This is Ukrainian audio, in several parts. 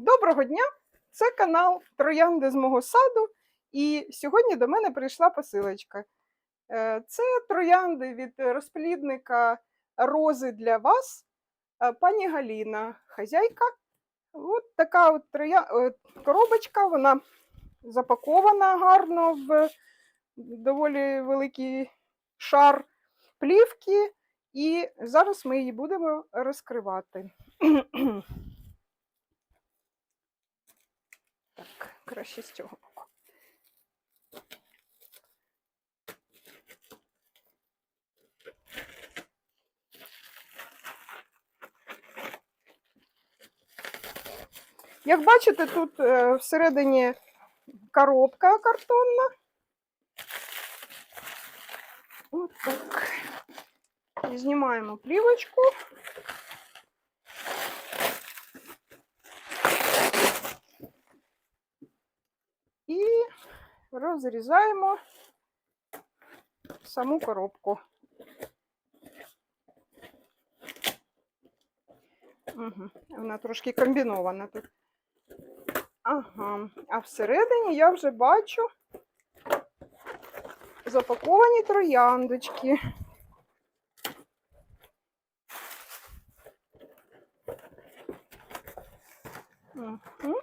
Доброго дня! Це канал Троянди з мого саду. І сьогодні до мене прийшла посилочка. Е, Це троянди від розплідника рози для вас, е, пані Галіна, хазяйка. От така от троя... е, коробочка, вона запакована гарно в доволі великий шар плівки. І зараз ми її будемо розкривати. Так, краще з цього боку. Як бачите, тут е, всередині коробка картонна. От так. Знімаємо плівочку. І розрізаємо саму коробку. Угу. Вона трошки комбінована тут. Ага, а всередині я вже бачу запаковані трояндочки. Угу.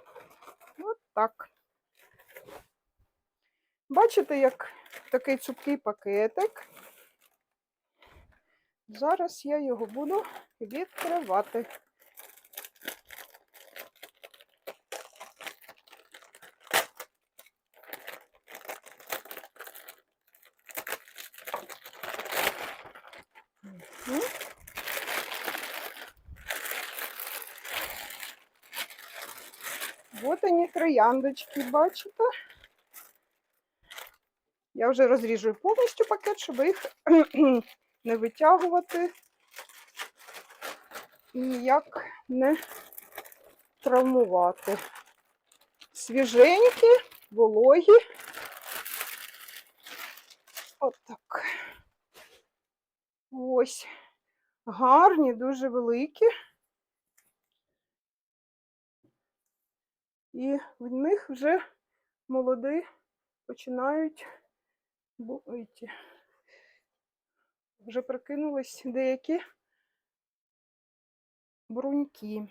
От так. Бачите, як такий цупкий пакетик. Зараз я його буду відкривати. Мгм. Вот они трояндочки, бачите? Я вже розріжу повністю пакет, щоб їх не витягувати і ніяк не травмувати. Свіженькі, вологі. Отак. Ось. Гарні, дуже великі. І в них вже молоді починають бути. Вже прокинулись деякі бруньки.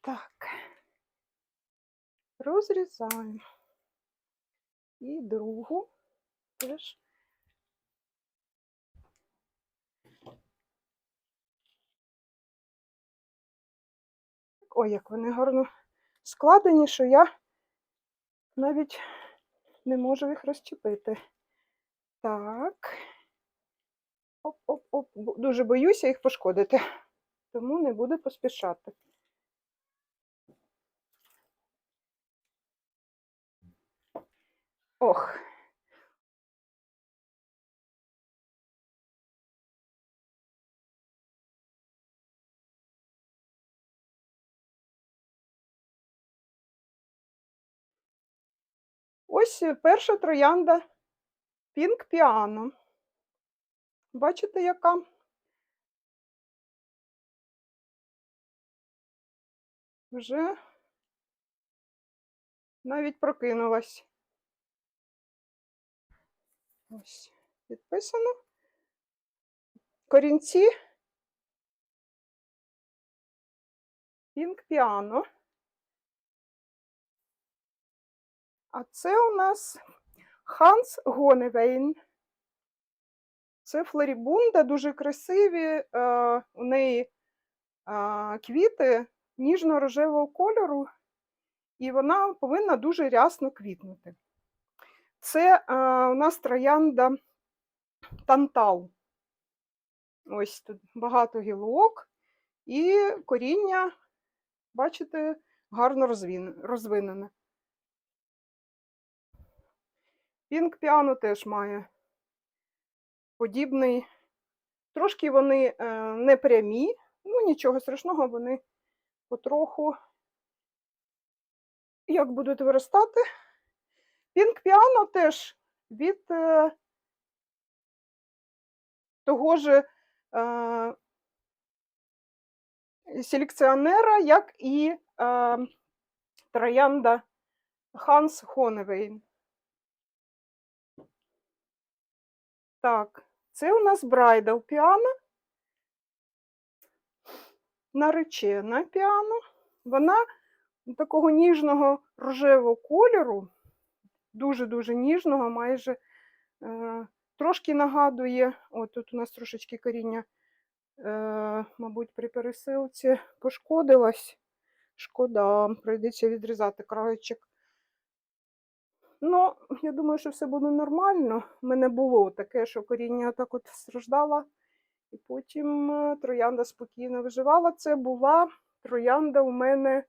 Так, розрізаємо. І другу теж. Ой, як вони гарно складені, що я навіть не можу їх розчепити. Так. Оп-оп-оп. Дуже боюся їх пошкодити, тому не буду поспішати. Ох. Ось е, перша троянда Пінк Піано. Бачите, яка? Вже навіть прокинулась. Ось, підписано. Корінці. Пінк Піано. А це у нас Ханс Гоневейн. Це флорібунда, дуже красиві. Е, у неї е, квіти ніжно-рожевого кольору, і вона повинна дуже рясно квітнути. Це е, у нас троянда тантал. Ось тут багато гілок, і коріння, бачите, гарно розвинене. Пінк піано теж має подібний. Трошки вони е, не прямі, ну нічого страшного, вони потроху, як будуть виростати. Пінк піано теж від е, того ж е, селекціонера, як і троянда Ханс Хоневейн. Так, це у нас брайдал піано, наречена піано. Вона такого ніжного рожевого кольору, дуже-дуже ніжного, майже е, трошки нагадує, от тут у нас трошечки коріння, е, мабуть, при пересилці пошкодилась. Шкода, прийдеться відрізати краєчок. Ну, я думаю, що все буде нормально. У мене було таке, що коріння так от страждало, і потім е, троянда спокійно виживала. Це була троянда у мене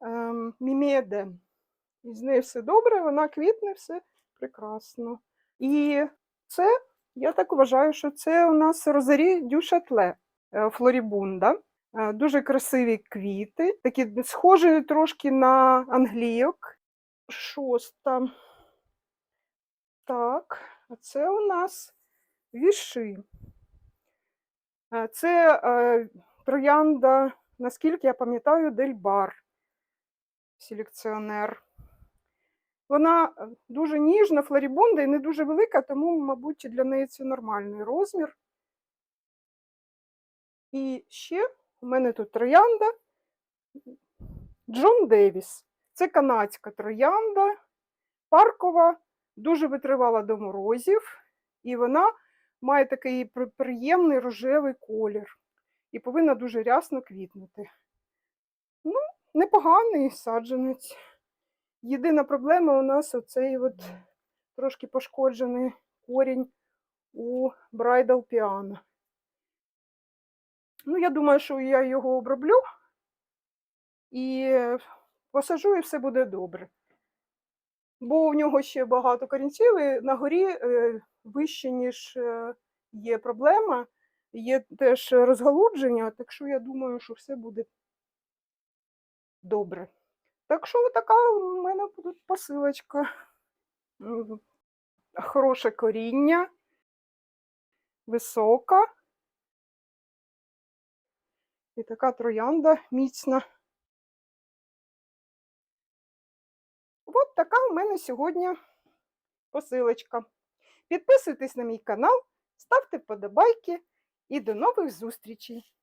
ем, мімеде. І з нею все добре, вона квітне, все прекрасно. І це, я так вважаю, що це у нас розарі дюшатле е, флорібунда. Е, Дуже красиві квіти, такі схожі трошки на англійок. Шоста. Так, а це у нас віши. Е, Це е, троянда, наскільки я пам'ятаю, Дельбар, селекціонер. Вона е, дуже ніжна, флорібунда і не дуже велика, тому, мабуть, для неї це нормальний розмір. І ще у мене тут троянда Джон Девіс. Це канадська троянда, паркова, дуже витривала до морозів, і вона має такий приємний рожевий колір і повинна дуже рясно квітнути. Ну, непоганий саджанець. Єдина проблема у нас оцей от трошки пошкоджений корінь у Брайдал Піано. Ну, я думаю, що я його оброблю і посажу, і все буде добре. Бо в нього ще багато корінців, і на горі е, вище, ніж е, є проблема, є теж розгалудження, так що я думаю, що все буде добре. Так що така у мене тут посилочка. Хороше коріння, висока. І така троянда міцна. От така у мене сьогодні посилочка. Підписуйтесь на мій канал, ставте вподобайки і до нових зустрічей!